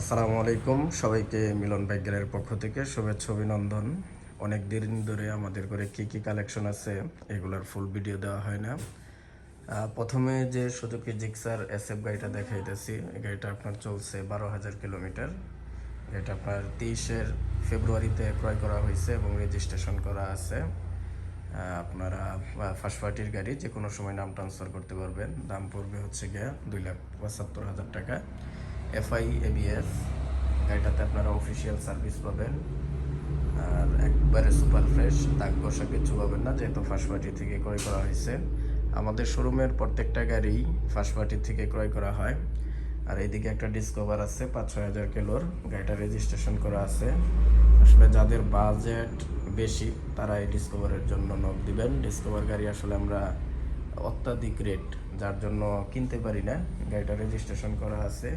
আসসালামু আলাইকুম। সবাইকে মিলন ব্যাগের পক্ষ থেকে শুভেচ্ছা, অভিনন্দন। অনেক দিন ধরে আমাদের করে কি কি কালেকশন আছে, এগুলোর ফুল ভিডিও দেওয়া হয় না। প্রথমে যে সুজুকি জিক্সার এসএফ গাড়িটা দেখাইতেছি গাড়িটা আপনার চলছে বারো হাজার কিলোমিটার। এটা আপনার তেইশের ফেব্রুয়ারিতে ক্রয় করা হয়েছে এবং রেজিস্ট্রেশন করা আছে। আপনারা ফার্স্ট পার্টির গাড়ি যে কোনো সময় নাম ট্রান্সফার করতে পারবেন। দাম পড়বে হচ্ছে গিয়া দুই লাখ পঁচাত্তর হাজার টাকা। এফআই এবিএস গাড়িটাতে আপনারা অফিসিয়াল সার্ভিস পাবেন। আর একবারে সুপার ফ্রেশ দাগ বসা কিছু পাবেন না, যেহেতু ফার্স্ট পার্টি থেকে ক্রয় করা হয়েছে। আমাদের শোরুমের প্রত্যেকটা গাড়ি ফার্স্ট পার্টি থেকে ক্রয় করা হয়। আর এইদিকে একটা ডিসকভার আছে, পাঁচ ছয় হাজার কিলোর, গাড়িটা রেজিস্ট্রেশন করা আছে। আসলে যাদের বাজেট বেশি, তারা এই ডিসকভারের জন্য নক দিবেন। ডিসকভার গাড়ি আসলে আমরা অত্যাধিক রেট যার জন্য কিনতে পারি না। গাড়িটা রেজিস্ট্রেশন করা আছে।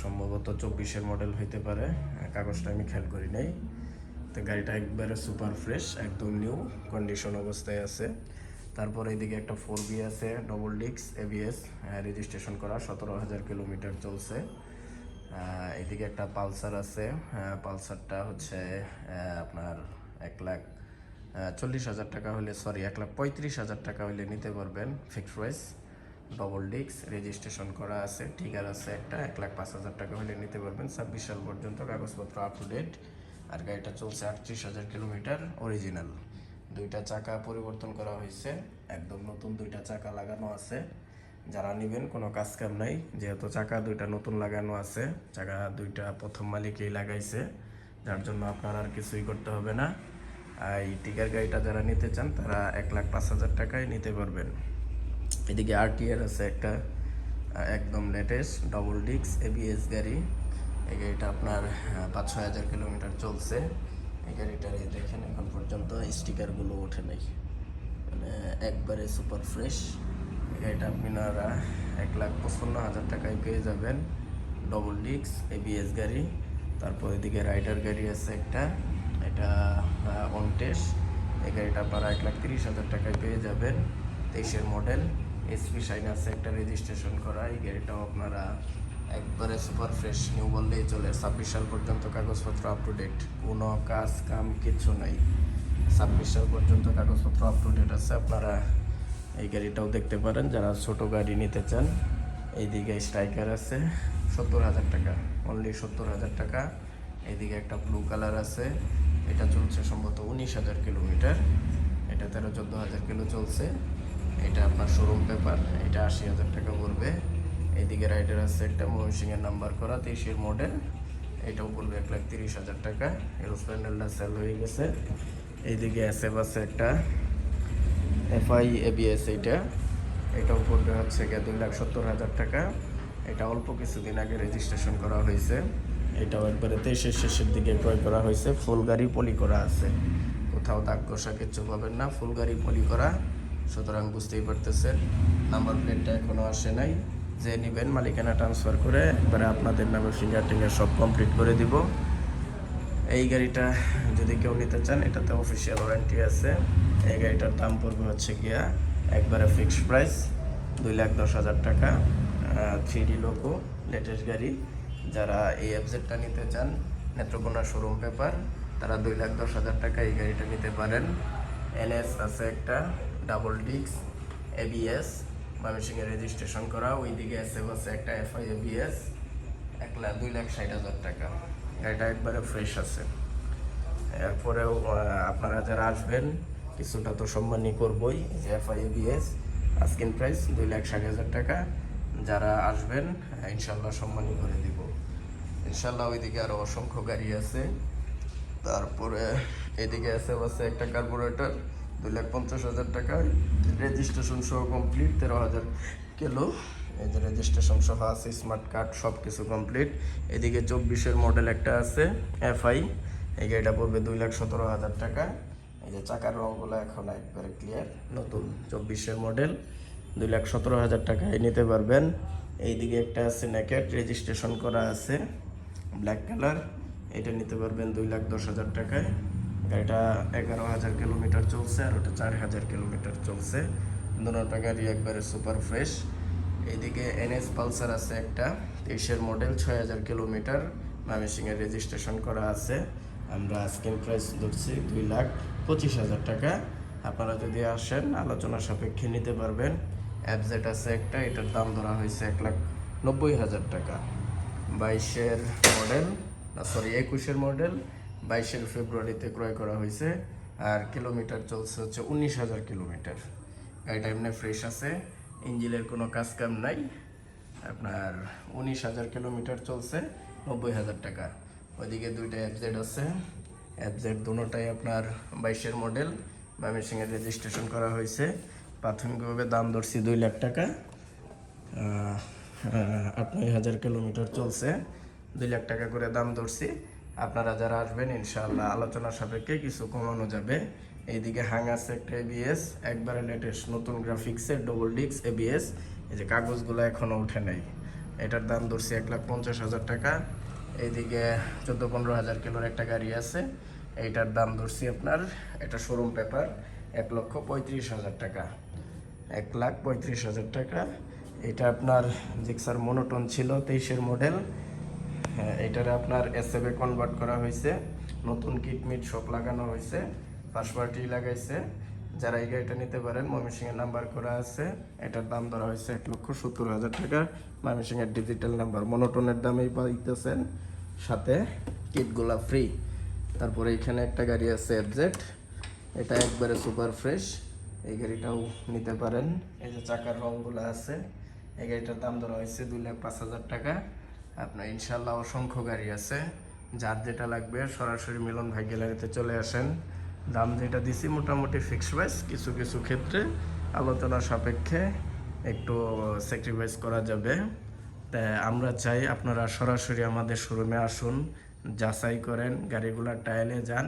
সম্ভবত চব্বিশের মডেল হইতে পারে। কাগজটা আমি খেয়াল করি নাই। তো গাড়িটা একবারে সুপার ফ্রেশ একদম নিউ কন্ডিশন অবস্থায় আছে। তারপর এইদিকে একটা ফোর বি আছে ডবল ডিক্স এবিএস রেজিস্ট্রেশন করা, সতেরো হাজার কিলোমিটার চলছে। এদিকে একটা পালসার আছে। পালসারটা হচ্ছে আপনার এক লাখ চল্লিশ হাজার টাকা হলে সরি এক লাখ পঁয়ত্রিশ হাজার টাকা হলে নিতে পারবেন ফিক্সড প্রাইস ডবল ডিক্স রেজিস্ট্রেশন করা আছে ঠিকার আছে একটা, এক লাখ পাঁচ হাজার টাকা হলে নিতে পারবেন। ছাব্বিশ সাল পর্যন্ত কাগজপত্র আপ টু ডেট আর গাড়িটা চলছে আটত্রিশ হাজার কিলোমিটার অরিজিনাল দুইটা চাকা পরিবর্তন করা হয়েছে, একদম নতুন দুইটা চাকা লাগানো আছে। যারা নেবেন, কোনো কাজ কাম নাই, যেহেতু চাকা দুইটা নতুন লাগানো আছে, চাকা দুইটা প্রথম মালিকেই লাগাইছে, যার জন্য আপনার আর কিছুই করতে হবে না। এই টিকার গাড়িটা যারা নিতে চান, তারা এক লাখ পাঁচ হাজার টাকায় নিতে পারবেন। এদিকে আরটিআর আছে একটা একদম লেটেস্ট ডবল ডিক্স এবিএস গাড়ি। এই গাড়িটা আপনার পাঁচ ছয় হাজার কিলোমিটার চলছে। এই গাড়িটার দেখেন এখন পর্যন্ত স্টিকারগুলো ওঠে নাই। মানে একবারে সুপার ফ্রেশ এই গাড়িটা আপনারা এক লাখ পঁচপন্ন হাজার টাকায় পেয়ে যাবেন। ডবল ডিক্স এবিএস গাড়ি। তারপর এদিকে রাইডার গাড়ি আছে একটা। এটা অনটেস এই গাড়িটা আপনারা এক লাখ তিরিশ হাজার টাকায় পেয়ে যাবেন। তেইশের মডেল এসপি শাইন আছে একটা রেজিস্ট্রেশন করা, এই গাড়িটাও আপনারা একবারে সুপার ফ্রেশ নিউ বললেই চলে। ছাব্বিশ সাল পর্যন্ত কাগজপত্র আপ টু ডেট কোনো কাজ কাম কিছু নাই। ছাব্বিশ সাল পর্যন্ত কাগজপত্র আপ টু ডেট আছে। আপনারা এই গাড়িটাও দেখতে পারেন। যারা ছোট গাড়ি নিতে চান, এইদিকে স্ট্রাইকার আছে, সত্তর হাজার টাকা। অনলি সত্তর হাজার টাকা। এইদিকে একটা ব্লু কালার আছে। এটা চলছে সম্ভবত উনিশ হাজার কিলোমিটার। এটা তেরো চোদ্দ হাজার কিলো চলছে। এটা আপনার শোরুম পেপার এটা আশি হাজার টাকা পড়বে। এদিকে রাইডার আছে একটা, ময়মনসিংহের নাম্বার করা, তেইশের মডেল এটাও পড়বে এক লাখ তিরিশ হাজার টাকা। এরোস প্যান্ডেলটা সেল হয়ে গেছে। এইদিকে এসএফ আছে একটা। এফআই এবিএস এইটা। এটাও পড়বে হচ্ছে গিয়ে দুই লাখ সত্তর হাজার টাকা। এটা অল্প কিছুদিন আগে রেজিস্ট্রেশন করা হয়েছে। এটাও একবারে তেইশের শেষের দিকে ক্রয় করা হয়েছে। ফুল গাড়ি পলি করা আছে। কোথাও দাগ কষা কিচ্ছু পাবেন না। ফুল গাড়ি পলি করা। সুতরাং বুঝতেই পারতেছেন নাম্বার প্লেটটা এখনও আসে নাই। যে নেবেন, মালিকানা ট্রান্সফার করে একবারে আপনাদের নামে ফিঙ্গার টিঙ্গার সব কমপ্লিট করে দিব। এই গাড়িটা যদি কেউ নিতে চান, এটাতে অফিসিয়াল ওয়ারেন্টি আছে। এই গাড়িটার দাম পড়বে হচ্ছে গিয়া একবারে ফিক্সড প্রাইস দুই লাখ দশ হাজার টাকা। থ্রি ডি লোকো লেটেস্ট গাড়ি। যারা এই এফজেডটা নিতে চান, নেত্রকোনা শোরুম পেপার তারা দুই লাখ দশ হাজার টাকা এই গাড়িটা নিতে পারেন। এনএস আছে একটা। ডাবল ডিক্স এবিএস ময়মনসিংহে রেজিস্ট্রেশন করা ওইদিকে এসে আছে একটা এফআই এবিএস এক লাখ, দুই লাখ ষাট হাজার টাকা। গাড়িটা একবারে ফ্রেশ আছে। এরপরেও আপনারা যারা আসবেন, কিছুটা তো সম্মানই করবই, যে এফআইএবিএস আস্কিন প্রাইস দুই লাখ ষাট হাজার টাকা। যারা আসবেন ইনশাল্লাহ সম্মানই করে দিব। ইনশাল্লাহ ওইদিকে আরও অসংখ্য গাড়ি আছে। তারপরে, এদিকে আছে আছে একটা কার্বোরেটর দুই লাখ পঞ্চাশ হাজার টাকা রেজিস্ট্রেশন সহ কমপ্লিট তেরো হাজার কিলো এই যে রেজিস্ট্রেশন সহ আছে স্মার্ট কার্ড সব কিছু কমপ্লিট এদিকে চব্বিশের মডেল একটা আছে এফআই এই গাড়িটা পড়বে দুই লাখ সতেরো হাজার টাকা। এই যে চাকার রঙগুলো এখন একবারে ক্লিয়ার নতুন চব্বিশের মডেল দুই লাখ সতেরো হাজার টাকায় নিতে পারবেন। এইদিকে একটা আছে নেকেট রেজিস্ট্রেশন করা আছে ব্ল্যাক কালার এটা নিতে পারবেন দুই লাখ দশ হাজার টাকায়। গাড়িটা এগারো হাজার কিলোমিটার চলছে আর ওটা চার হাজার কিলোমিটার চলছে। দুটা গাড়ি একবারে সুপার ফ্রেশ এইদিকে এনএস পালসার আছে একটা, তেইশের মডেল ছয় হাজার কিলোমিটার। ময়মনসিংহের রেজিস্ট্রেশন করা আছে। আমরা স্ক্রিন প্রাইস ধরছি দুই লাখ পঁচিশ হাজার টাকা। আপনারা যদি আসেন, আলোচনা সাপেক্ষে নিতে পারবেন। অ্যাপজেট আছে একটা, এটার দাম ধরা হয়েছে এক লাখ নব্বই হাজার টাকা। বাইশের মডেল সরি একুশের মডেল বাইশের ফেব্রুয়ারিতে ক্রয় করা হয়েছে, আর কিলোমিটার চলছে হচ্ছে উনিশ হাজার কিলোমিটার। গাড়িটা এমনি ফ্রেশ আছে, ইঞ্জিনের কোনো কাজ কাম নাই, আপনার উনিশ হাজার কিলোমিটার চলছে, নব্বই হাজার টাকা। ওইদিকে দুইটা অ্যাপজেড আছে অ্যাপজেড দুটোটাই আপনার বাইশের মডেল ময়মনসিংহের রেজিস্ট্রেশন করা হয়েছে। প্রাথমিকভাবে দাম ধরছি দুই লাখ টাকা। আট নয় হাজার কিলোমিটার চলছে, দুই লাখ টাকা করে দাম ধরছি। আপনারা যারা আসবেন, ইনশাআল্লাহ আলোচনা সাপেক্ষে কিছু কমানো যাবে। এইদিকে হাং আছে একটা এবিএস একবারে লেটেস্ট নতুন গ্রাফিক্সের ডবল ডিক্স এবিএস এই যে কাগজগুলো এখনও উঠে নাই। এটার দাম ধরছি এক লাখ পঞ্চাশ হাজার টাকা। এইদিকে চোদ্দ পনেরো হাজার কিলোর একটা গাড়ি আছে। এইটার দাম ধরছি আপনার, এটা শোরুম পেপার এক লক্ষ পঁয়ত্রিশ হাজার টাকা। এক লাখ পঁয়ত্রিশ হাজার টাকা। এটা আপনার জিক্সার মনোটন ছিল তেইশের মডেল হ্যাঁ এটারে আপনার এসএফে কনভার্ট করা হয়েছে, নতুন কিটমিট সব লাগানো হয়েছে ফার্স্ট লাগাইছে, যারা এই গাড়িটা নিতে পারেন, ময়মনসিংহের নাম্বার করা আছে, এটার দাম ধরা হয়েছে এক লক্ষ সত্তর হাজার টাকা, ময়মনসিংহের ডিজিটাল নাম্বার মনোটনের দামেই পাইতেছেন, সাথে কিটগুলা ফ্রি তারপরে এখানে একটা গাড়ি আছে এফজেড এটা একবারে সুপার ফ্রেশ এই গাড়িটাও নিতে পারেন, এই যে চাকার রঙগুলো আছে, এই গাড়িটার দাম ধরা হয়েছে দুই লাখ পাঁচ হাজার টাকা। আপনার ইনশাল্লাহ অসংখ্য গাড়ি আছে। যার যেটা লাগবে সরাসরি মিলন ভাই গ্যালারিতে চলে আসেন। দাম যেটা দিছি মোটামুটি ফিক্সড প্রাইস কিছু কিছু ক্ষেত্রে আলোচনা সাপেক্ষে একটু স্যাক্রিফাইস করা যাবে। তাই আমরা চাই আপনারা সরাসরি আমাদের শোরুমে আসুন, যাচাই করেন, গাড়িগুলো টাইলে যান,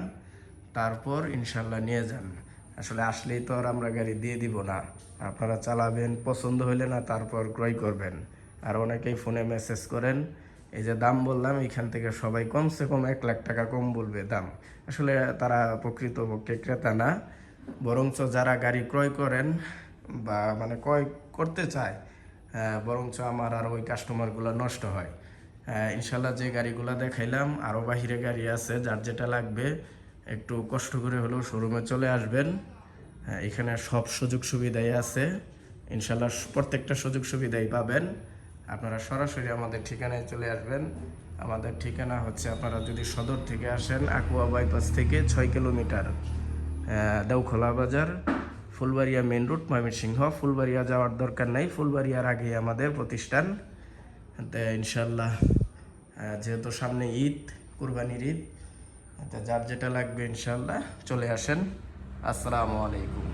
তারপর ইনশাল্লাহ নিয়ে যান। আসলে আসলেই তো আর আমরা গাড়ি দিয়ে দিব না। আপনারা চালাবেন, পছন্দ হলে না, তারপর ক্রয় করবেন। আর অনেকেই ফোনে মেসেজ করেন, এই যে দাম বললাম, এখান থেকে সবাই কমসে কম এক লাখ টাকা কম বলবে দাম। আসলে তারা প্রকৃতপক্ষে ক্রেতা না, বরঞ্চ যারা গাড়ি ক্রয় করেন বা মানে ক্রয় করতে চায় বরঞ্চ আমার আর ওই কাস্টমারগুলো নষ্ট হয়। ইনশাল্লাহ যে গাড়িগুলো দেখাইলাম আরও বাহিরে গাড়ি আছে, যার যেটা লাগবে, একটু কষ্ট করে হলেও শোরুমে চলে আসবেন। এখানে সব সুযোগ সুবিধাই আছে ইনশাল্লাহ প্রত্যেকটা সুযোগ সুবিধাই পাবেন। আপনারা সরাসরি আমাদের ঠিকানায় চলে আসবেন। আমাদের ঠিকানা হচ্ছে আপনারা যদি সদর থেকে আসেন আকুয়া বাইপাস থেকে ছয় কিলোমিটার আহ, দেওখোলা বাজার ফুলবাড়িয়া মেন রুট ময়মনসিংহ। ফুলবাড়িয়া যাওয়ার দরকার নাই ফুলবাড়িয়ার আগে আমাদের প্রতিষ্ঠান। ইনশাল্লাহ যেহেতু সামনে ঈদ কুরবানির ঈদ যার যেটা লাগবে ইনশাল্লাহ চলে আসেন। আসসালামু আলাইকুম।